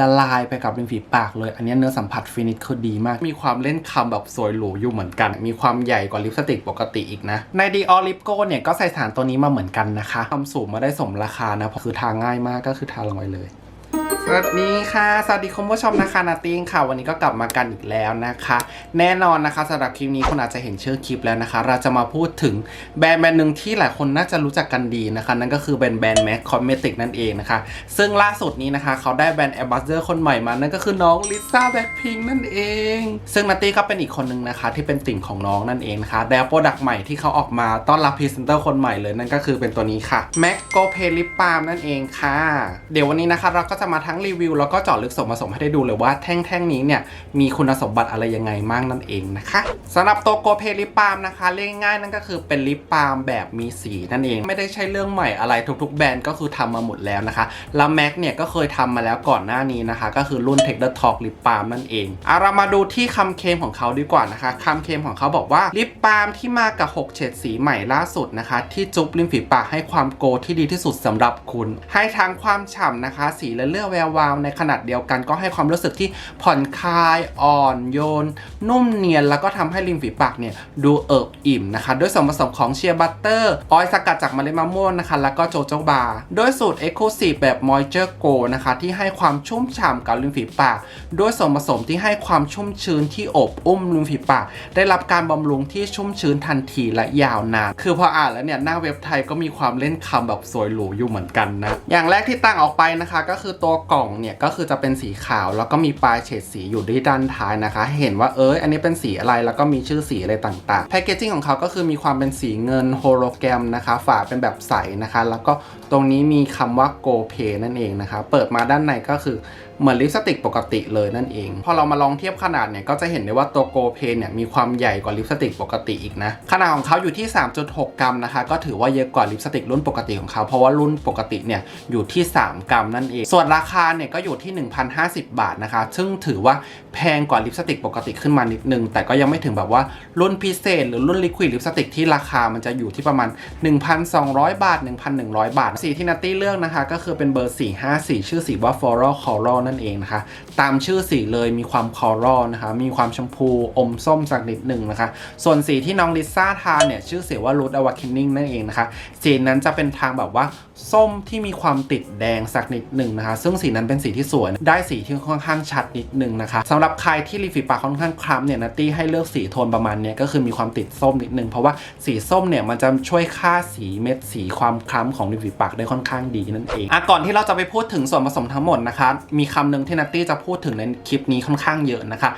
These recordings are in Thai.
ละลายไปกับริมฝีปากเลย อันนี้เนื้อสัมผัสฟินิชคือดีมาก มีความเล่นคำแบบสวยหรูอยู่เหมือนกัน มีความใหญ่กว่าลิปสติกปกติอีกนะ ในดีออลิปโก้เนี่ยก็ใส่สารตัวนี้มาเหมือนกันนะคะทำสูงมาได้สมราคานะเพราะคือทาง่ายมากก็คือทาลงไปเลย สวัสดีค่ะ สวัสดีคุณผู้ชมนะคะนาติงค่ะ วันนี้ก็กลับมากันอีกแล้วนะคะ แน่นอนนะคะสำหรับคลิปนี้คุณอาจจะเห็นชื่อคลิปแล้วนะคะ เราจะมาพูดถึงแบรนด์แบรนด์หนึ่งที่หลายคนน่าจะรู้จักกันดีนะคะ นั่นก็คือแบรนด์แบรนด์แม็กคอมเมติกนั่นเองนะคะ ซึ่งล่าสุดนี้นะคะเขาได้แบรนด์แอมบาสเดอร์คนใหม่มา นั่นก็คือน้องลิซ่าแบ็คพิงนั่นเอง ซึ่งนาตี้ก็เป็นอีกคนนึงนะคะ ที่เป็นติ่งของน้องนั่นเองนะคะแล้วโปรดักต์ใหม่ที่เขาออกมาต้อนรับพรีเซนเตอร์คนใหม่เลยนั่นก็คือเป็นตัวนี้ค่ะแม็กโกเพลิปปามนั่นเองค่ะ เดี๋ยววันนี้นะคะเราก็จะมาทั้งรีวิวแล้วก็เจาะลึกส่วนผสมให้ได้ดูเลยว่าแท่งๆนี้เนี่ยมีคุณสมบัติอะไรยังไงบ้างนั่นเองนะคะสำหรับตัวโกเพลิปปามนะคะเรียกง่ายๆนั่นก็คือเป็นลิปปาล์มแบบมีสีนั่นเอง ไม่ได้ใช่เรื่องใหม่อะไรทุกๆ แบรนด์ก็คือทำมาหมดแล้วนะคะแล้วแม็กเนี่ยก็เคยทำมาแล้วก่อนหน้านี้นะคะ ก็คือรุ่น t e c h the Talk ลิปปาล์มนั่นเองเอาเรามาดูที่คำเคลมของเขาดีกว่านะคะคำเคลมของเขาบอกว่าลิปปาล์มที่มากับ 6 เฉดสีใหม่ล่าสุดนะคะ ที่จุ๊บริมฝีปากให้ความโกที่ดีที่สุดสำหรับคุณ ให้ทั้งความฉ่ำนะคะ สีและเลือดแวววาวในขนาดเดียวกัน ก็ให้ความรู้สึกที่ผ่อนคลายอ่อนโยน นุ่มเนียน แล้วก็ทำให้ริมฝีปากเนี่ยดูเอิบอิ่มนะคะด้วยส่วนผสมของเชียร์บัตเตอร์ออยสกัดจากเมล็ดมะม่วงนะคะ แล้วก็โจโจบาร์ด้วยสูตร Exclusive แบบ Moisture Go นะคะที่ให้ความชุ่มฉ่ำกับริมฝีปาก ด้วยส่วนผสมที่ให้ความชุ่มชื้นที่อบอุ้มริมฝีปาก ได้รับการบำรุงที่ชุ่มชื้นทันทีและยาวนาน คือพออ่านแล้วเนี่ยหน้าเว็บไทยก็มีความเล่นคำแบบสวยหรูอยู่เหมือนกันนะ อย่างแรกที่ต่างออกไปนะคะ ก็คือตัวกล่องเนี่ยก็คือจะเป็นสีขาว แล้วก็มีปลายเฉดสีอยู่ที่ด้านท้ายนะคะหเห็นว่าเอออันนี้เป็นสีอะไรแล้วก็มีชื่อสีอะไรต่างๆแพคเกจิ้งของเขาก็คือมีความเป็นสีเงินโฮโลแกรมนะคะ ฝาเป็นแบบใสนะคะ แล้วก็ตรงนี้มีคำว่า Go Pay นั่นเองนะคะ เปิดมาด้านในก็คือ เหมือนลิปสติกปกติเลยนั่นเอง พอเรามาลองเทียบขนาดเนี่ยก็จะเห็นได้ว่าตัว Go Pay เนี่ยมีความใหญ่กว่าลิปสติกปกติอีกนะ ขนาดของเขาอยู่ที่ 3.6 กรัมนะคะ ก็ถือว่าเยอะกว่าลิปสติกรุ่นปกติของเขาเพราะว่ารุ่นปกติเนี่ยอยู่ที่ 3 กรัมนั่นเอง ส่วนราคาเนี่ยก็อยู่ที่ 1,050 บาทนะคะ ซึ่งถือว่าแพงกว่าลิปสติกปกติขึ้นมานิดนึง แต่ก็ยังไม่ถึงแบบว่ารุ่นพิเศษ หรือรุ่นลิควิดลิปสติกที่ราคามันจะอยู่ที่ประมาณ 1,200 บาท 1,100 บาท สีที่นัตตี้เลือกนะคะ ก็คือเป็นเบอร์ 454 ชื่อสีว่า floral coral นั่นเองนะคะ ตามชื่อสีเลยมีความ coral นะคะ มีความชมพูอมส้มสักนิดหนึ่งนะคะ ส่วนสีที่น้องลิซ่าทาเนี่ย ชื่อสีว่า root awakening นั่นเองนะคะ สีนั้นจะเป็นทางแบบว่าส้มที่มีความติดแดงสักนิดหนึ่งนะคะ ซึ่งสีนั้นเป็นสีที่สวย ได้สีที่ค่อนข้างชัดนิดหนึ่งนะคะสำหรับใครที่ริมฝีปากค่อนข้างคล้ำเนี่ยนัตตี้ให้เลือกสีโทนประมาณเนี้ยก็คือมีความติดส้มนิดหนึ่งเพราะว่าสีส้มเนี่ยมันจะช่วยฆ่าสีเม็ดสีความคล้ำของริมฝีปากได้ค่อนข้างดีนั่นเองอะก่อนที่เราจะไปพูดถึงส่วนผสมทั้งหมดนะคะมีคำหนึ่งที่นัตตี้จะพูดถึงในคลิปนี้ค่อนข้างเยอะนะคะ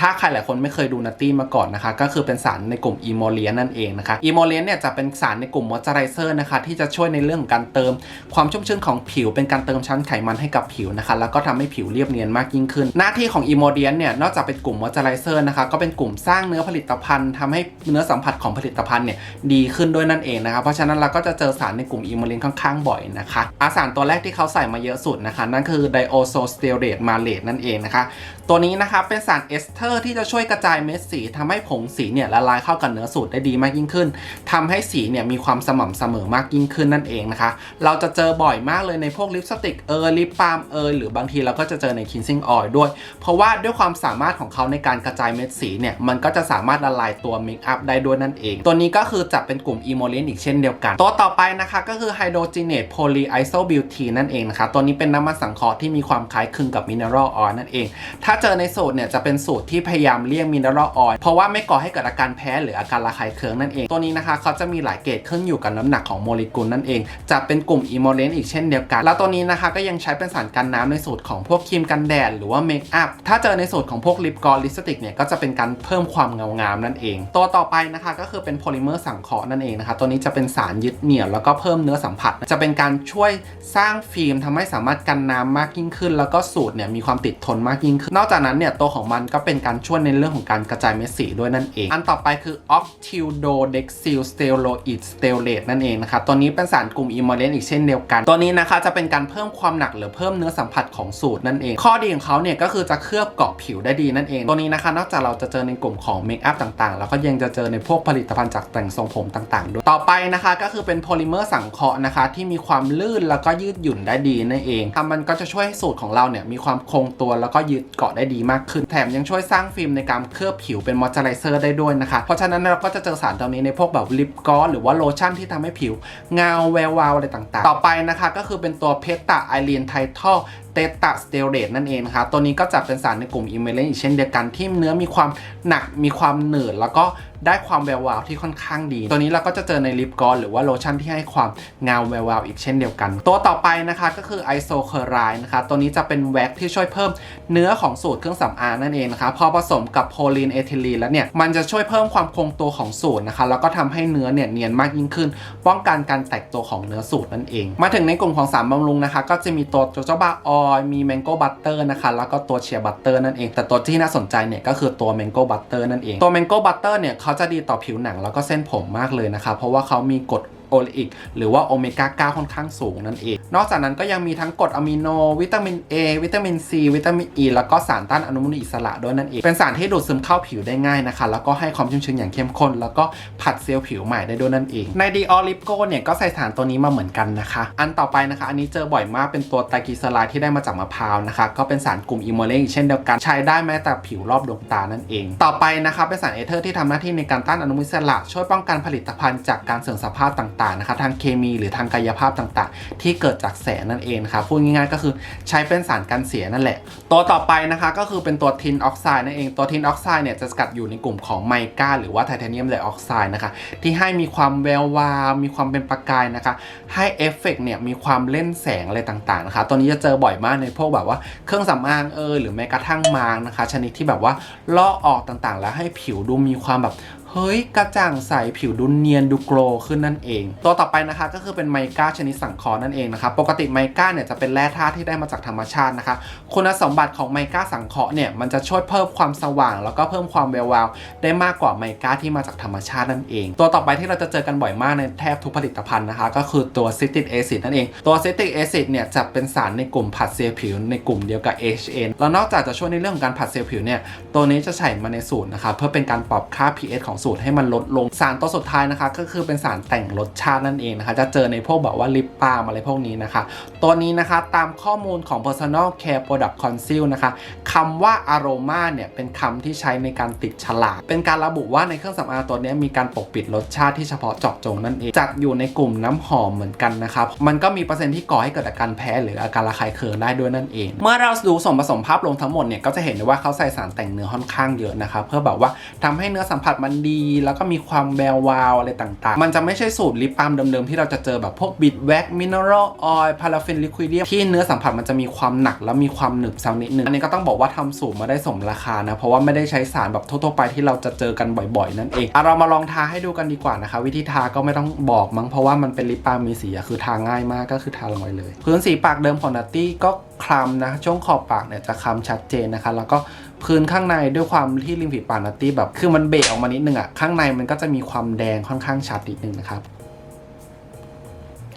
ถ้าใครหลายคนไม่เคยดูนัตตี้มาก่อนนะคะ ก็คือเป็นสารในกลุ่มอีโมเลียนนั่นเองนะคะอีโมเลียนเนี่ยจะเป็นสารในกลุ่มมอยเจอไรเซอร์นะคะที่จะช่วยในเรื่องของการเติมความชุ่มชื้นของผิว เป็นการเติมชั้นไขมันให้กับผิวนะคะ แล้วก็ทำให้ผิวเรียบเนียนมากยิ่งขึ้น หน้าที่ของอีโมเลียนเนี่ยนอกจากเป็นกลุ่มมอยเจอไรเซอร์นะคะก็เป็นกลุ่มสร้างเนื้อผลิตภัณฑ์ทำให้เนื้อสัมผัสของผลิตภัณฑ์เนี่ยดีขึ้นด้วยนั่นเองนะคะเพราะฉะนั้นเราก็จะเจอสารในกลุ่มอีโมเลียนค่อนข้างบ่อยนะคะอาสารตัวแรกที่เขาใส่มาเยอะสุดนะคะนั่นคือไดโอโซสเตเรตมาเลตนั่นเองนะคะ ตัวนี้นะคะเป็นสารเอสเตอร์ที่จะช่วยกระจายเม็ดสีทำให้ผงสีเนี่ยละลายเข้ากับเนื้อสูตรได้ดีมากยิ่งขึ้นทำให้สีเนี่ยมีความสม่ำเสมอมากยิ่งขึ้นนั่นเองนะคะ เราจะเจอบ่อยมากเลยในพวกลิปสติกเออลิปบาล์มเออหรือบางทีเราก็จะเจอในคินซิ่งออยล์ด้วย เพราะว่าด้วยความสามารถของเขาในการกระจายเม็ดสีเนี่ยมันก็จะสามารถละลายตัวเมคอัพได้ด้วยนั่นเอง ตัวนี้ก็คือจะเป็นกลุ่มอีโมเลนอีกเช่นเดียวกัน ตัวต่อไปนะคะก็คือไฮโดรเจเนตโพลีไอโซบิวทีนั่นเองนะคะตัวนี้เป็นน้ำมันสังเคราะห์ที่มีความคล้ายคลึงกับมินเนอรัลออยล์นั่นเอง ถ้าเจอในสูตรเนี่ยจะเป็นสูตรที่พยายามเลี่ยงมินเนอรัลออยล์เพราะว่าไม่ก่อให้เกิดอาการแพ้หรืออาการระคายเคืองนั่นเอง ตัวนี้นะคะเขาจะมีหลายเกรดขึ้นอยู่กับน้ำหนักของโมเลกุลนั่นเอง จะเป็นกลุ่มอีโมเลนอีกเช่นเดียวกัน แล้วตัวนี้นะคะก็ยังใช้เป็นสารกันน้ำในสูตรของพวกครีมกันแดดหรือว่าเมคอัพ ถ้าเจอในสูตรของพวกลิปกลอสลิปสติกเนี่ยก็จะเป็นการเพิ่มความเงางามนั่นเอง ตัวต่อไปนะคะก็คือเป็นโพลิเมอร์สังเคราะห์นั่นเองนะคะ ตัวนี้จะเป็นสารยึดเหนี่ยวแล้วก็เพิ่มเนื้อสัมผัส จะเป็นการช่วยสร้างฟิล์มทำให้สามารถกันน้ำมากยิ่งขึ้น แล้วก็สูตรเนี่ยมีความติดทนมากยิ่งขึ้น นอกจากนั้นเนี่ยตัวของมันก็เป็นการช่วยในเรื่องของการกระจายเม็ดสีด้วยนั่นเอง อันต่อไปคือ octildodexyl steroid sterate นั่นเองนะคะตัวนี้เป็นสารกลุ่มอีโมเลนอีกเช่นเดียวกัน ตัวนี้นะคะจะเป็นการเพิ่มความหนักหรือเพิ่มเนื้อสัมผัสของสูตรนั่นเอง ข้อดีของเขาเนี่ยก็คือจะเคลือบเกาะผิวได้ดีนั่นเอง ตัวนี้นะคะนอกจากเราจะเจอในกลุ่มของเมคอัพต่างๆ แล้วก็ยังจะเจอในพวกผลิตภัณฑ์จากแต่งทรงผมต่างๆด้วย ต่อไปนะคะก็คือเป็นโพลิเมอร์สังเคราะห์นะคะที่มีความลื่นแล้วก็ยืดหยุ่นได้ดีนั่นเองทำมันก็จะช่วยให้สูตรของเราเนี่ยมีความคงตัวแล้วก็ยึดเกาะได้ดีมากขึ้น แถมยังช่วยสร้างฟิล์มในการเคลือบผิวเป็นมอยเจอไรเซอร์ได้ด้วยนะคะ เพราะฉะนั้นเราก็จะเจอสารตัวนี้ในพวกแบบลิปกลอสหรือว่าโลชั่นที่ทำให้ผิวเงาแวววาวอะไรต่างๆ ต่อไปนะคะก็คือเป็นตัวเพตตาไอรีนไททอลเตตาสเตียรดนั่นเองนะคะตัวนี้ก็จะเป็นสารในกลุ่มอิมเมเลนอีกเช่นเดียวกันที่เนื้อมีความหนักมีความหนืดแล้วก็ได้ความแวววาวที่ค่อนข้างดี ตัวนี้เราก็จะเจอในลิปกลอสหรือว่าโลชั่นที่ให้ความเงาแวววาวอีกเช่นเดียวกัน ตัวต่อไปนะคะก็คือไอโซเคอไรนะคะ ตัวนี้จะเป็นแว็กที่ช่วยเพิ่มเนื้อของสูตรเครื่องสำอางนั่นเองนะคะ พอผสมกับโพลีนเอทิลีนแล้วเนี่ย มันจะช่วยเพิ่มความคงตัวของสูตรนะคะ แล้วก็ทำให้เนื้อเนี่ยเนียนมากยิ่งขึ้น ป้องกันการแตกตัวของเนื้อสูตรนั่นเอง มาถึงในกลุ่มของสารบำรุงนะคะ ก็จะมีตัวโจโจบาออยมีแมงโก้บัตเตอร์นะคะ แล้วก็ตัวเชียร์บัตเตอร์นั่นเอง แต่ตัวที่น่าสนใจเนี่ยก็คือตัวแมงโก้บัตเตอร์นั่นเอง ตัวแมงโก้บัตเตอร์เนี่ยเขาจะดีต่อผิวหนังแล้วก็เส้นผมมากเลยนะคะ เพราะว่าเขามีกรด โอเลอิกหรือว่าโอเมก้า9ค่อนข้างสูงนั่นเอง นอกจากนั้นก็ยังมีทั้งกรดอะมิโน วิตามิน A วิตามิน C วิตามิน E แล้วก็สารต้านอนุมูลอิสระด้วยนั่นเอง เป็นสารที่ดูดซึมเข้าผิวได้ง่ายนะคะ แล้วก็ให้ความชุ่มชื้นอย่างเข้มข้น แล้วก็ผัดเซลล์ผิวใหม่ได้ด้วยนั่นเอง ใน d ีออลิปโกเนี่ยก็ใส่สารตัวนี้มาเหมือนกันนะคะ อันต่อไปนะคะ อันนี้เจอบ่อยมากเป็นตัวไตรกลีเซอไรด์ที่ได้มาจากมะพร้าวนะคะ ก็เป็นสารกลุ่มอิโมเลนอีกเช่นเดียวกัน ใช้ได้แม้แต่ผิวรอบดวงตานั่นเอง ต่อไปนะคะเป็นสารเอเธอร์ที่ทำหน้าที่ในการต้านอนุมูลอิสระช่วยป้องกันผลิตภัณฑ์จากการเสื่อมสภาพต่างๆนะคะทางเคมีหรือทางกายภาพต่างๆ ที่เกิดจากแสงนั่นเองนะคะพูดง่ายๆก็คือใช้เป็นสารกันเสียนั่นแหละ ตัวต่อไปนะคะก็คือเป็นตัวทินออกไซด์นั่นเองตัวทินออกไซด์เนี่ยจะสกัดอยู่ในกลุ่มของไมกาหรือว่าไทเทเนียมไดออกไซด์นะคะที่ให้มีความแวววาวมีความเป็นประกายนะคะ ให้เอฟเฟกต์เนี่ยมีความเล่นแสงอะไรต่างๆนะคะตัวนี้จะเจอบ่อยมากในพวกแบบว่าเครื่องสำอางเออหรือแม้กระทั่งมางนะคะ ชนิดที่แบบว่าลอกออกต่างๆ แล้วให้ผิวดูมีความแบบ เฮ้ย กระจ่างใสผิวดูเนียนดูโกลว์ขึ้นนั่นเอง ตัวต่อไปนะคะก็คือเป็นไมก้าชนิดสังเคราะห์นั่นเองนะคะปกติไมก้าเนี่ยจะเป็นแร่ธาตุที่ได้มาจากธรรมชาตินะคะ คุณสมบัติของไมก้าสังเคราะห์เนี่ยมันจะช่วยเพิ่มความสว่าง แล้วก็เพิ่มความแวววาวได้มากกว่าไมก้าที่มาจากธรรมชาตินั่นเอง ตัวต่อไปที่เราจะเจอกันบ่อยมากในแทบทุกผลิตภัณฑ์นะคะ ก็คือตัวซิตริกแอซิดนั่นเอง ตัวซิตริกแอซิดเนี่ยจะเป็นสารในกลุ่มผัดเซลล์ผิวในกลุ่มเดียวกับ HN แล้วนอกจากจะช่วยในเรื่องของการผัดเซลล์ผิวเนี่ยตัวนี้จะใส่มาในสูตรนะคะเพื่อเป็นการปรับค่า pH ของสูตรให้มันลดลง สารตัวสุดท้ายนะคะ ก็คือเป็นสารแต่งรสชาตินั่นเองนะคะ จะเจอในพวกแบบว่าลิปบาล์มอะไรพวกนี้นะคะ ตัวนี้นะคะตามข้อมูลของ personal care product council นะคะคำว่า aroma เนี่ยเป็นคำที่ใช้ในการติดฉลากเป็นการระบุว่าในเครื่องสำอางตัวนี้มีการปกปิดรสชาติที่เฉพาะเจาะจงนั่นเองจัดอยู่ในกลุ่มน้ำหอมเหมือนกันนะครับมันก็มีเปอร์เซ็นต์ที่ก่อให้เกิดอาการแพ้หรืออาการระคายเคืองได้ด้วยนั่นเอง เมื่อเราดูส่วนผสมภาพรวมทั้งหมดเนี่ยก็จะเห็นได้ว่าเขาใส่สารแต่งเนื้อค่อนข้างเยอะนะครับเพื่อแบบว่าทำให้เนื้อสัมผัสมันดแล้วก็มีความแวววาวอะไรต่างๆ มันจะไม่ใช่สูตรลิปบาล์มเดิมๆ ที่เราจะเจอแบบพวกบิดแว็กมินเนอรัลออยล์พาราฟินลิควิดเดียที่เนื้อสัมผัสมันจะมีความหนักแล้วมีความหนึบสักนิดนึงอันนี้ก็ต้องบอกว่าทำสูตรมาได้สมราคานะ เพราะว่าไม่ได้ใช้สารแบบทั่วๆไปที่เราจะเจอกันบ่อยๆ นั่นเองอะเรามาลองทาให้ดูกันดีกว่านะคะ วิธีทาก็ไม่ต้องบอกมั้งเพราะว่ามันเป็นลิปบาล์มมีสีคือทาง่ายมากก็คือทาลงไปเลย พื้นสีปากเดิมของนัตตี้ก็ คล้ำนะช่วงขอบปากเนี่ยจะคล้ำชัดเจนนะคะแล้วก็พื้นข้างในด้วยความที่ริมฝีปากนัตตี้แบบคือมันเบะออกมานิดนึงอะข้างในมันก็จะมีความแดงค่อนข้างชัดนิดนึงนะครับ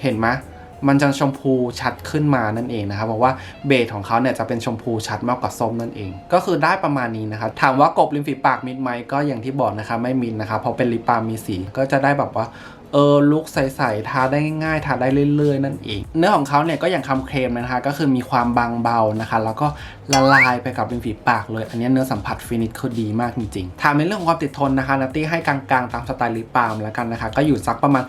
เห็นไหมมันจะชมพูชัดขึ้นมานั่นเองนะครับเพราะว่าเบสของเขาเนี่ยจะเป็นชมพูชัดมากกว่าส้มนั่นเอง ก็คือได้ประมาณนี้นะครับถามว่ากบริมฝีปากมิดไหมก็อย่างที่บอกนะคะไม่มิดนะคะเพราะเป็นลิปบาลมีสีก็จะได้แบบว่า เออลุคใสๆทาได้ง่ายทาได้เรื่อยๆ นั่นเอง เนื้อของเขาเนี่ยก็อย่างคำเคลมนะคะ ก็คือมีความบางเบานะคะ แล้วก็ละลายไปกับริมฝีปากเลย อันนี้เนื้อสัมผัสฟินิชคือดีมากจริงๆถามในเรื่องของความติดทนนะคะนัตตี้ให้กลางๆตามสไตล์ลิปบาล์มแล้วกันนะคะ ก็อยู่สักประมาณ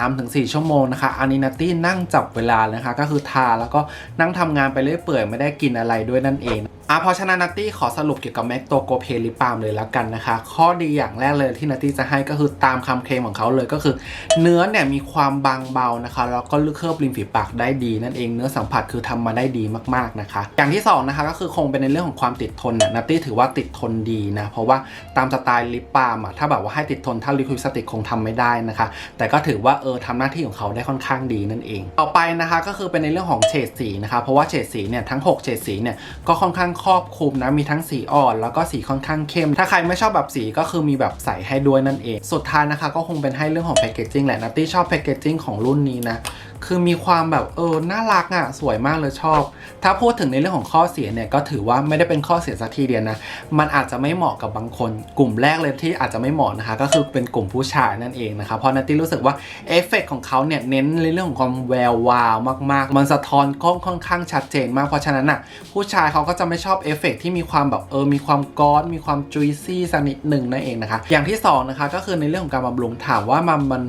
3-4 ชั่วโมงนะคะ อันนี้นัตตี้นั่งจับเวลานะคะ ก็คือทาแล้วก็นั่งทำงานไปเรื่อยเปื่อยไม่ได้กินอะไรด้วยนั่นเองอะเพราะฉะนั้นนัตตี้ขอสรุปเกี่ยวกับแม็กโตโกเพลิปามเลยแล้วกันนะคะ ข้อดีอย่างแรกเลยที่นัตตี้จะให้ก็คือตามคำเคลมของเขาเลยก็คือ เนื้อเนี่ยมีความบางเบานะคะ แล้วก็ลึกเคลือบริมฝีปากได้ดี นั่นเองเนื้อสัมผัสคือทำมาได้ดีมากๆนะคะ อย่างที่สองนะคะก็คือคงเป็นในเรื่องของความติดทนเนี่ยนัตตี้ถือว่าติดทนดีนะเพราะว่าตามสไตล์ลิปบามอะถ้าแบบว่าให้ติดทนถ้าลิควิดสติกคงทำไม่ได้นะคะ แต่ก็ถือว่าเออทำหน้าที่ของเขาได้ค่อนข้างดีนั่นเอง ต่อไปนะคะก็คือเป็นในเรื่องของเฉดสีนะคะเพราะว่าเฉดสีเนี่ยทั้งหกเฉดสีเนี่ยก็ค่อนข้างครอบคลุมนะมีทั้งสีอ่อน แล้วก็สีค่อนข้างเข้ม ถ้าใครไม่ชอบแบบสีก็คือมีแบบใส่ให้ด้วยนั่นเอง สุดท้ายนะคะก็คงเป็นให้เรื่องของแพคเกจจิ้งแหละนัตตี้ชอบแพคเกจจิ้งของรุ่นนี้นะ คือมีความแบบเออน่ารักอะ่ะสวยมากเลยชอบ ถ้าพูดถึงในเรื่องของข้อเสียเนี่ยก็ถือว่าไม่ได้เป็นข้อเสียสักทีเดียวนะ มันอาจจะไม่เหมาะกับบางคน กลุ่มแรกเลยที่อาจจะไม่เหมาะนะคะ ก็คือเป็นกลุ่มผู้ชายนั่นเองนะคะเพราะนัตตี้รู้สึกว่าเอฟเฟกต์ของเขาเนี่ยเน้นในเรื่องของความแวววาวมากๆ มันสะท้อนกล้องค่อนข้างชัดเจนมากเพราะฉะนั้นอะผู้ชายเขาก็จะไม่ชอบเอฟเฟกต์ที่มีความแบบเออมีความก้อนมีความจุยซี่สักนิดหนึ่งนั่นเองนะคะ อย่างที่สองนะคะก็คือในเรื่องของการบำรุงถามว่ามันมัน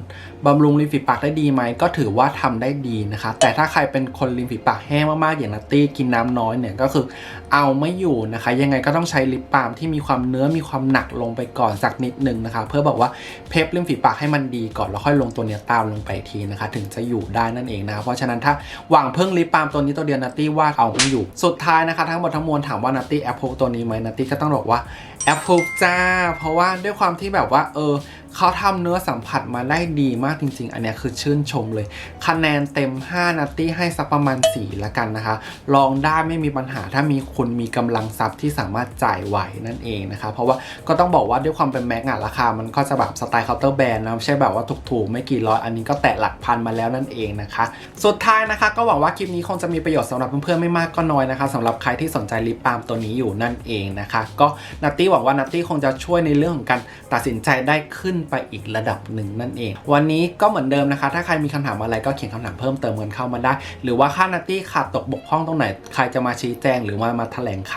บำรุงริมฝีปากได้ดีไหมก็ถือว่าทำได้ดีนะคะแต่ถ้าใครเป็นคนริมฝีปากแห้งมากๆอย่างนัตตี้กินน้ำน้อยเนี่ยก็คือเอาไม่อยู่นะคะ ยังไงก็ต้องใช้ลิปบาล์มที่มีความเนื้อมีความหนักลงไปก่อนสักนิดนึงนะคะ เพื่อบอกว่าเพปริมฝีปากให้มันดีก่อนแล้วค่อยลงตัวเนี้ยตามลงไปทีนะคะ ถึงจะอยู่ได้นั่นเองนะเพราะฉะนั้นถ้าหวังเพึ่งลิปบาล์มตัวนี้ตัวเดียวนัตตี้ว่าเอาไม่อยู่ สุดท้ายนะคะ ทั้งหมดทั้งมวลถามว่านัตตี้แอปพตัวนี้ไหมนัตตี้ก็ต้องบอกว่า แอปพจ้า เพราะว่าด้วยความที่แบบว่า เออเขาทำเนื้อสัมผัสมาได้ดีมากจริง ๆ อันนี้คือชื่นชมเลย คะแนนเต็ม 5นัตตี้ให้สักประมาณ 4 ละกันนะคะ ลองได้ไม่มีปัญหาถ้ามีคุณมีกำลังทรัพย์ที่สามารถจ่ายไหวนั่นเองนะคะ เพราะว่าก็ต้องบอกว่าด้วยความเป็นแม็กอะราคา มันก็จะแบบสไตล์เคาน์เตอร์แบรนด์นะไม่ใช่แบบว่าถูกๆ ไม่กี่ร้อย อันนี้ก็แตะหลักพันมาแล้วนั่นเองนะคะ สุดท้ายนะคะ ก็หวังว่าคลิปนี้คงจะมีประโยชน์สำหรับเพื่อนๆไม่มากก็น้อยนะคะสำหรับใครที่สนใจลิปบาล์มตัวนี้อยู่นั่นเองนะคะ ก็นัตตี้หวังว่านัตตี้คงจะช่วยในเรื่องของการตัดสินใจได้ขึ้นไปอีกระดับหนึ่งนั่นเอง วันนี้ก็เหมือนเดิมนะคะ ถ้าใครมีคำถามอะไรก็เขียนคำถามเพิ่มเติมกันเข้ามาได้ หรือว่าค่านัตตี้ขาดตกบกพร่องตรงไหน ใครจะมาชี้แจงหรือว่ามาแถลงไข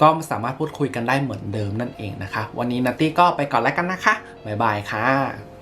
ก็สามารถพูดคุยกันได้เหมือนเดิมนั่นเองนะคะ วันนี้นัตตี้ก็ไปก่อนแล้วกันนะคะบ๊ายบายค่ะ